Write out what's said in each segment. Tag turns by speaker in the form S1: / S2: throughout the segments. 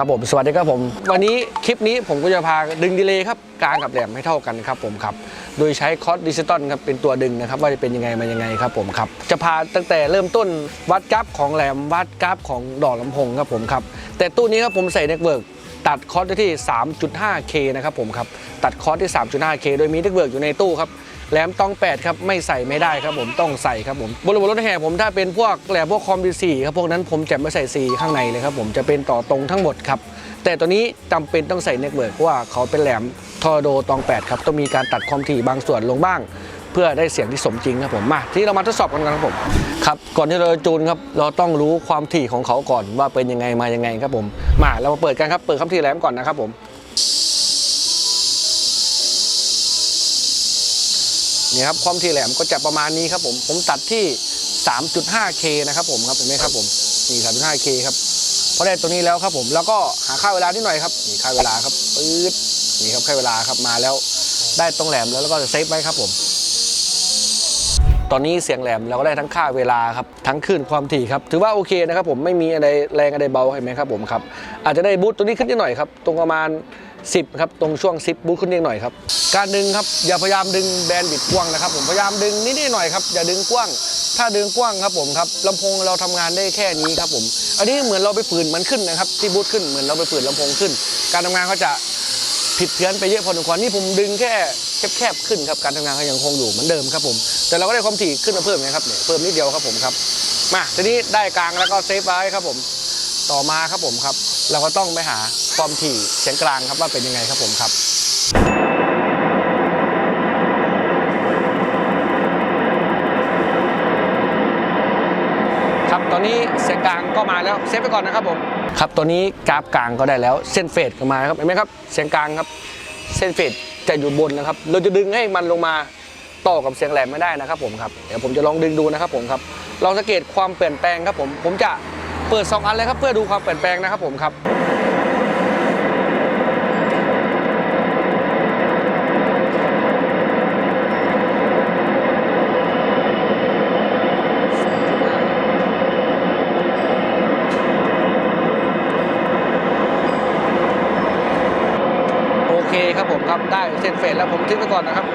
S1: ครับผมสวัสดีครับผม วันนี้คลิปนี้ผมก็จะพาดึงดีเลย์ครับกลางกับแหลมให้เท่ากันครับผมครับโดยใช้คอร์สดิจิตอลครับเป็นตัวดึงนะครับว่าจะเป็นยังไงมายังไงครับผมครับจะพาตั้งแต่เริ่มต้นวัดกราฟของแหลมวัดกราฟของดอกลำโพงครับผมครับแต่ตู้นี้ครับผมใส่เน็ตเวิร์กตัดคอร์สได้ที่ 3.5K นะครับผมครับตัดคอร์สที่ 3.5K โดยมีเน็ตเวิร์กอยู่ในตู้ครับ แหลมต้อง8ครับไม่ใส่ไม่ได้ครับผมต้องใส่ครับผมบนรถรถแห่ผมถ้าเป็นพวกแหลมพวกคอมดีซีครับพวกนั้นผมจะไม่ใส่ซีข้างในเลยครับผมจะเป็นต่อตรงทั้งหมดครับแต่ตัวนี้จำเป็นต้องใส่เน็ตเวิร์กเพราะว่าเขาเป็นแหลมทอร์โดตอง8ครับต้องมีการตัดความถี่บางส่วนลงบ้างเพื่อได้เสียงที่สมจริงครับผมมาที่เรามาทดสอบกันครับผมครับก่อนที่เราจะจูนครับเราต้องรู้ความถี่ของเขาก่อนว่าเป็นยังไงมายังไงครับผมมาเรามาเปิดกันครับเปิดคำที่แหลมก่อนนะครับผม นี่ครับความถี่แหลมก็จะประมาณนี้ครับผมผมตัดที่ 3.5K นะครับผมครับเห็นไหมครับผมนี่ 3.5K ครับพอได้ตัวนี้แล้วครับผมแล้วก็หาค่าเวลาที่หน่อยครับนี่ค่าเวลาครับปื๊ดนี่ครับค่าเวลาครับมาแล้วได้ตรงแหลมแล้วแล้วก็จะเซฟไว้ครับผมตอนนี้เสียงแหลมเราก็ได้ทั้งค่าเวลาครับทั้งคลื่นความถี่ครับถือว่าโอเคนะครับผมไม่มีอะไรแรงอะไรเบาเห็นไหมครับผมครับอาจจะได้บูตตัวนี้ขึ้นนิดหน่อยครับตรงประมาณ 10ครับตรงช่วง10บูตขึ้นนิดหน่อยครับการดึงครับอย่าพยายามดึงแบนด์บิดกว้างนะครับผมพยายามดึงนิดๆหน่อยครับอย่าดึงกว้าง ถ้าดึงกว้างครับผมครับลำโพงเราทำงานได้แค่นี้ครับผมอันนี้เหมือนเราไปฝืนมันขึ้นนะครับที่บูตขึ้นเหมือนเราไปฝืนลำโพงขึ้น การทำงานเขาจะผิดเพี้ยนไปเยอะพอสมควรนี่ผมดึงแค่แคบๆขึ้นครับการทำงานก็ยังคงอยู่เหมือนเดิมครับผมแต่เราก็ได้ความถี่ขึ้นมาเพิ่มนะครับเนี่ยเพิ่มนิดเดียวครับผมครับมาทีนี้ได้กลางแล้วก็เซฟไว้ครับผม ต่อมาครับผมครับ เราก็ต้องไปหาความถี่เสียงกลางครับว่าเป็นยังไงครับผมครับครับตอนนี้เสียงกลางก็มาแล้วเซฟไปก่อนนะครับผมครับตอนนี้กราฟกลางก็ได้แล้วเส้นเฟดก็มาครับเห็นไหมครับเสียงกลางครับเส้นเฟดจะอยู่บนนะครับ เราจะดึงให้มันลงมาต่อกับเสียงแหลมไม่ได้นะครับผมครับเดี๋ยวผมจะลองดึงดูนะครับผมครับลองสังเกตความเปลี่ยนแปลงครับผมผมจะ เปิดสองอันเลยครับเพื่อดูความเปลี่ยนแปลงนะครับผมครับโอเคครับผมครับได้เส้นเฟดแล้วผมทิ้งไปก่อนนะครับ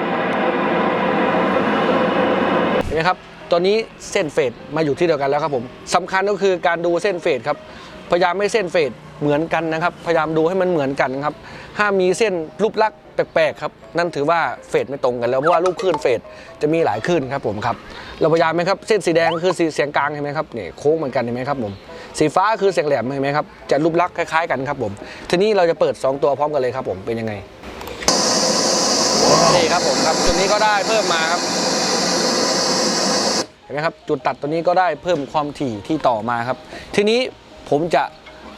S1: เห็นไหมครับตัวนี้เส้นเฟดมาอยู่ที่เดียวกันแล้วครับผมสำคัญก็คือการดูเส้นเฟดครับพยายามไม่เส้นเฟดเหมือนกันนะครับ พยายามดูให้มันเหมือนกันครับห้ามมีเส้นรูปลักษณ์แปลกๆครับนั่นถือว่าเฟดไม่ตรงกันแล้วเพราะว่าลูกคลื่นเฟดจะมีหลายคลื่นครับผมครับเราพยายามไหมครับเส้นสีแดงคือสีเสียงกลางเห็นไหมครับเนี่ยโค้งเหมือนกันเห็นไหมครับผมสีฟ้าคือเสียงแหลมเห็นไหมครับจะรูปลักษณ์คล้ายๆกันครับผมทีนี้เราจะเปิดสองตัวพร้อมกันเลยครับผมเป็นยังไงนี่ครับผมครับจุดนี้ก็ได้เพิ่มมาครับ นไหมครับจุดตัดตัวนี้ก็ได้เพิ่มความถี่ที่ต่อมาครับ ทีนี้ผมจะ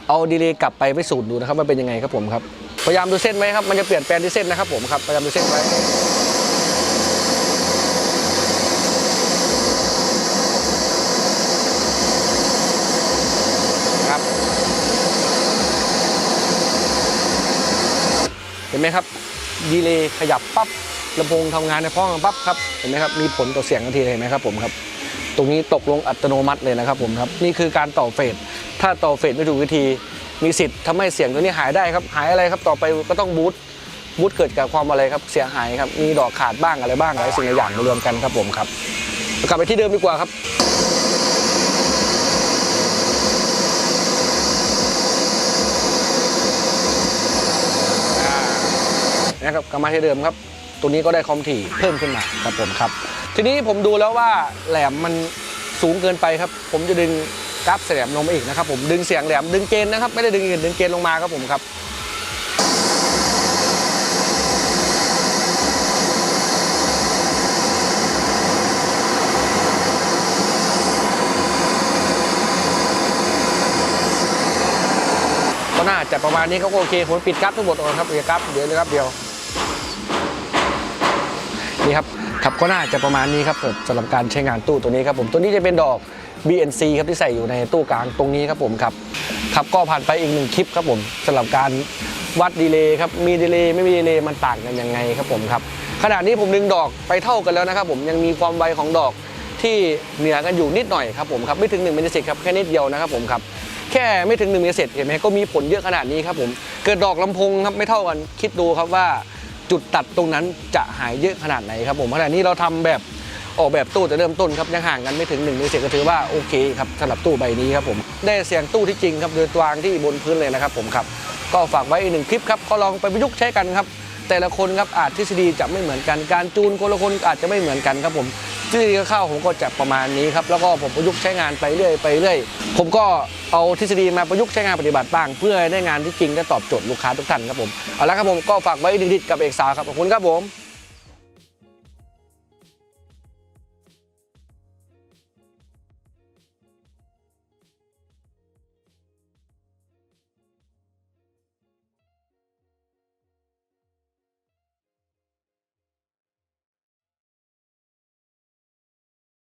S1: เอาดีเลย์กลับไปไปสูตรดูนะครับว่าเป็นยังไงครับผมครับพยายามดูเส้นไว้ครับมันจะเปลี่ยนแปลงที่เส้นนะครับผมครับพยายามดูเส้นไว้ครับเห็นไหมครับดีเลย์ขยับปั๊บลำโพงทำงานในพ้อมกันปั๊บครับเห็นไหมครับมีผลต่อเสียงทันทีเลยเห็นไหมครับผมครับ ตรงนี้ตกลงอัตโนมัติเลยนะครับผมครับนี่คือการต่อเฟสถ้าต่อเฟสไม่ถูกวิธีมีสิทธิ์ทำให้เสียงตัวนี้หายได้ครับหายอะไรครับต่อไปก็ต้องบูทบูทเกิดจากความอะไรครับเสียหายครับมีดอกขาดบ้างอะไรบ้างหลายสิ่งหลายอย่างมารวมกันครับผมครับกลับไปที่เดิมดีกว่าครับนะครับกลับมาที่เดิมครับ ตัวนี้ก็ได้ความถี่เพิ่มขึ้นมาครับผมครับ ทีนี้ผมดูแล้วว่าแหลมมันสูงเกินไปครับ ผมจะดึงกราฟแหลมลงมาอีกนะครับผมดึงเสียงแหลมดึงเกณฑ์นะครับ ไม่ได้ดึงอื่นดึงเกณฑ์ลงมาครับผมครับก็น่าจะประมาณนี้เขาก็โอเคผมปิดกราฟทั้งหมดก่อนครับเดี๋ยวกราฟเดี๋ยวเลยครับเดียวนี่ครับ ครับก็น่าจะประมาณนี้ครับสำหรับการใช้งานตู้ตัวนี้ครับผมตัวนี้จะเป็นดอก BNC ครับที่ใส่อยู่ในตู้กลางตรงนี้ครับผมครับครับก็ผ่านไปอีกหนึ่งคลิปครับผมสำหรับการวัดดีเลย์ครับมีดีเลย์ไม่มีดีเลย์มันต่างกันยังไงครับผมครับขณะนี้ผมดึงดอกไปเท่ากันแล้วนะครับผมยังมีความไวของดอกที่เหนือกันอยู่นิดหน่อยครับผมครับไม่ถึง1มิลลิเซกครับแค่นิดเดียวนะครับผมครับแค่ไม่ถึง1เมตรเศษเห็นไหมก็มีผลเยอะขนาดนี้ครับผมเกิดดอกลำโพงครับไม่เท่ากันคิดดูครับว่า จุดตัดตรงนั้นจะหายเยอะขนาดไหนครับผมขณะนี้เราทำแบบออกแบบตู้แต่เริ่มต้นครับยังห่างกันไม่ถึง1เมตรเศษก็ถือว่าโอเคครับสำหรับตู้ใบนี้ครับผมได้เสียงตู้ที่จริงครับโดยตวางที่บนพื้นเลยนะครับผมครับก็ฝากไว้อีกหนึ่งคลิปครับก็ลองไปประยุกต์ใช้กันครับแต่ละคนครับอาจทฤษฎีจะไม่เหมือนกันการจูนคนละคนอาจจะไม่เหมือนกันครับผม ทฤษฎีคร่าวผมก็จะประมาณนี้ครับแล้วก็ผมประยุกต์ใช้งานไปเรื่อยไปเรื่อยผมก็เอาทฤษฎีมาประยุกต์ใช้งานปฏิบัติบ้าง เพื่อได้งานที่จริงและตอบโจทย์ลูกค้าทุกท่านครับผมเอาละครับผมก็ฝากไว้ดีๆกับเอกสาวครับขอบคุณครับผม